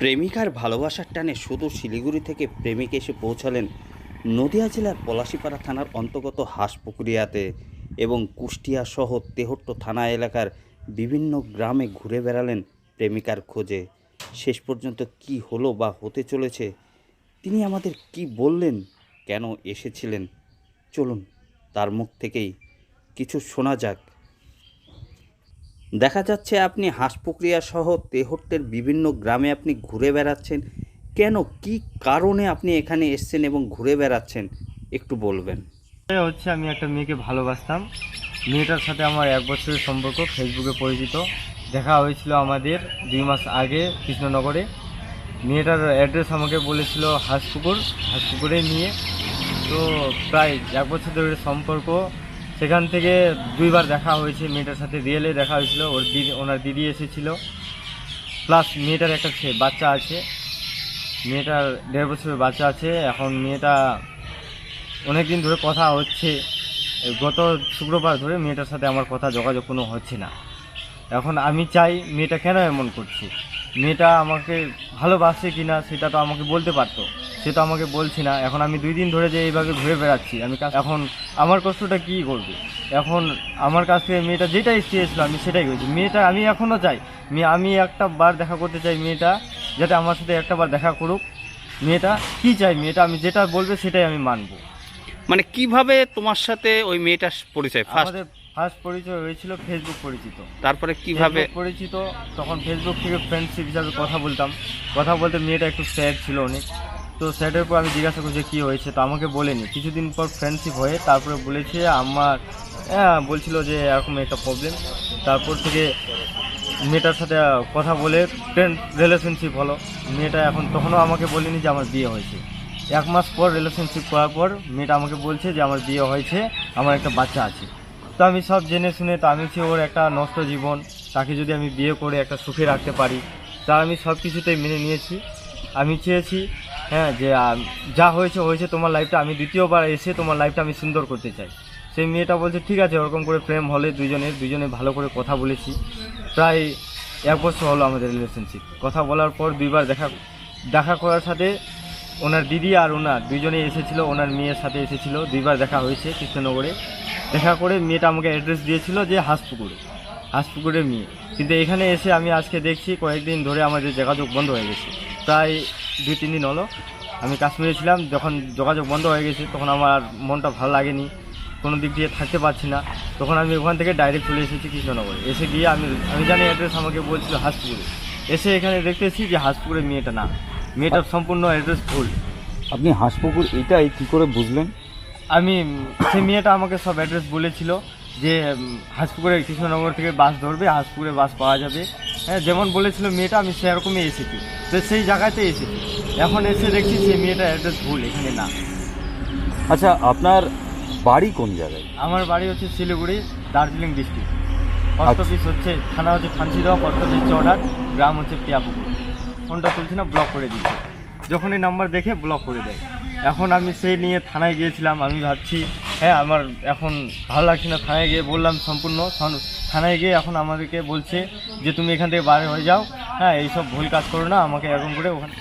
প্রেমিকার ভালোবাসার টানে শুধু শিলিগুড়ি থেকে প্রেমিক এসে পৌঁছালেন নদিয়া জেলার পলাশিপাড়া থানার অন্তর্গত হাঁসপুকুরিয়াতে এবং কুষ্টিয়া সহ তেহট্ট থানা এলাকার বিভিন্ন গ্রামে ঘুরে বেড়ালেন প্রেমিকার খোঁজে। শেষ পর্যন্ত কি হলো বা হতে চলেছে? তিনি আমাদের কি বললেন? কেন এসেছিলেন? চলুন, তার মুখ থেকেই কিছু শোনা যাক। দেখা যাচ্ছে আপনি হাঁসপুকুরিয়া সহ তেহট্টের বিভিন্ন গ্রামে আপনি ঘুরে বেড়াচ্ছেন। কেন? কি কারণে আপনি এখানে এসছেন এবং ঘুরে বেড়াচ্ছেন? একটু বলবেন। হচ্ছে আমি একটা মেয়েকে ভালোবাসতাম। মেয়েটার সাথে আমার এক বছরের সম্পর্ক ফেসবুকে পরিচিত। দেখা হয়েছিল আমাদের দুই মাস আগে কৃষ্ণনগরে। মেয়েটার অ্যাড্রেস আমাকে বলেছিল হাঁসপুকুর, হাঁসপুকুরে নিয়ে। তো প্রায় এক বছর ধরে সম্পর্ক সেখান থেকে দুইবার দেখা হয়েছে, মেয়েটার সাথে রিয়েলে দেখা হয়েছিল, ওর দিদি, ওনার দিদি এসেছিল। প্লাস মেয়েটার একটা বাচ্চা আছে। মেয়েটার দেড় বছরের বাচ্চা আছে। এখন মেয়েটা অনেক দিন ধরে কথা হচ্ছে। গত শুক্রবার ধরে মেয়েটার সাথে আমার কথা যোগাযোগ কোনো হচ্ছে না। এখন আমি চাই মেয়েটা কেন এমন করছে? মেয়েটা আমাকে ভালোবাসে কি না সেটা তো আমাকে বলতে পারতো। সে তো আমাকে বলছি না। এখন আমি দুই দিন ধরে যে এইভাবে ঘুরে বেড়াচ্ছি। আমি এখন আমার কষ্টটা কী করবে? এখন আমার কাছ থেকে মেয়েটা যেটাই চেয়েছিল আমি সেটাই করছি। মেয়েটা আমি এখনও চাই। মেয়ে আমি একটা বার দেখা করতে চাই মেয়েটা যাতে আমার সাথে একটা বার দেখা করুক। মেয়েটা কী চাই মেয়েটা আমি যেটা বলবে সেটাই আমি মানবো। মানে কীভাবে তোমার সাথে ওই মেয়েটার পরিচয়? ফার্স্ট আমাদের ফার্স্ট পরিচয় হয়েছিল ফেসবুক পরিচিত। তারপরে কীভাবে পরিচিত তখন ফেসবুক থেকে ফ্রেন্ডশিপ হিসাবে কথা বলতাম। কথা বলতে মেয়েটা একটু স্যাড ছিল অনেক। তো স্যাডের পর আমি জিজ্ঞাসা করছি কী হয়েছে? তো আমাকে বলেনি। কিছুদিন পর ফ্রেন্ডশিপ হয়ে তারপরে বলেছে আমার হ্যাঁ বলছিল যে এরকম একটা প্রবলেম তারপর থেকে মেয়েটার সাথে কথা বলে ফ্রেন্ড রিলেশনশিপ হলো। মেয়েটা এখন তখনও আমাকে বলেনি যে আমার বিয়ে হয়েছে। এক মাস পর রিলেশনশিপ করার পর মেয়েটা আমাকে বলছে যে আমার বিয়ে হয়েছে আমার একটা বাচ্চা আছে। তো আমি সব জেনে শুনে তো আমি ওর একটা নষ্ট জীবন, তাকে যদি আমি বিয়ে করে একটা সুখে রাখতে পারি, তা আমি সব কিছুতেই মেনে নিয়েছি। আমি চেয়েছি হ্যাঁ যে যা হয়েছে হয়েছে তোমার লাইফটা আমি দ্বিতীয়বার এসে তোমার লাইফটা আমি সুন্দর করতে চাই। সেই মেয়েটা বলছে, ঠিক আছে, ওরকম করে প্রেম হলে দুজনের দুজনে ভালো করে কথা বলেছি। প্রায় এক বছর হলো আমাদের রিলেশনশিপ কথা বলার পর দুইবার দেখা দেখা করার সাথে ওনার দিদি আর ওনার দুইজনে এসেছিল, ওনার মেয়ের সাথে এসেছিল। দুইবার দেখা হয়েছে কৃষ্ণনগরে। দেখা করে মেয়েটা আমাকে অ্যাড্রেস দিয়েছিল যে হাঁসপুকুরে, হাঁসপুকুরের মেয়ে। কিন্তু এখানে এসে আমি আজকে দেখছি কয়েকদিন ধরে আমাদের যোগাযোগ বন্ধ হয়ে গেছে। প্রায় দুই, তিন দিন হলো আমি কাশ্মীরে ছিলাম, যখন যোগাযোগ বন্ধ হয়ে গেছে, তখন আমার মনটা ভালো লাগেনি। কোনো দিক দিয়ে থাকতে পারছি না। তখন আমি ওখান থেকে ডাইরেক্ট চলে এসেছি কৃষ্ণনগরে। এসে গিয়ে আমি আমি জানি অ্যাড্রেস আমাকে বলছিল হাঁসপুকুরে। এসে এখানে দেখতেছি যে হাঁসপুকুরের মেয়েটা না। মেয়েটার সম্পূর্ণ অ্যাড্রেস ভুল। আপনি হাঁসপুকুর এটাই কী করে বুঝলেন? আমি সেই মেয়েটা আমাকে সব অ্যাড্রেস বলেছিল যে উম, কৃষ্ণনগর থেকে বাস ধরবে হাঁসপুকুরে বাস পাওয়া যাবে। হ্যাঁ যেমন বলেছিল মেয়েটা আমি সেরকমই এসেছি। তো সেই জায়গাতে এসেছি। এখন এসে দেখছি সেই মেয়েটা অ্যাড্রেস ভুল এখানে না। আচ্ছা আপনার বাড়ি কোন জায়গায়? আমার বাড়ি হচ্ছে Siliguri Darjeeling district post. Office হচ্ছে থানা হচ্ছে ফান্সিদহ পোস্ট অফিস চৌডার গ্রাম হচ্ছে টিয়াপুকুর ফোনটা তুলছি না ব্লক করে দিচ্ছে। যখন এই নাম্বার দেখে ব্লক করে দেয়। এখন আমি সেই নিয়ে থানায় গিয়েছিলাম, আমি ভাবছি হ্যাঁ আমার এখন ভালো লাগছে না, থানায় গিয়ে বললাম সম্পূর্ণ। থানায় গিয়ে এখন আমাদেরকে বলছে যে, তুমি এখান থেকে বাইরে হয়ে যাও। হ্যাঁ এইসব ভুল কাজ করো না, আমাকে এরকম করে ওখানে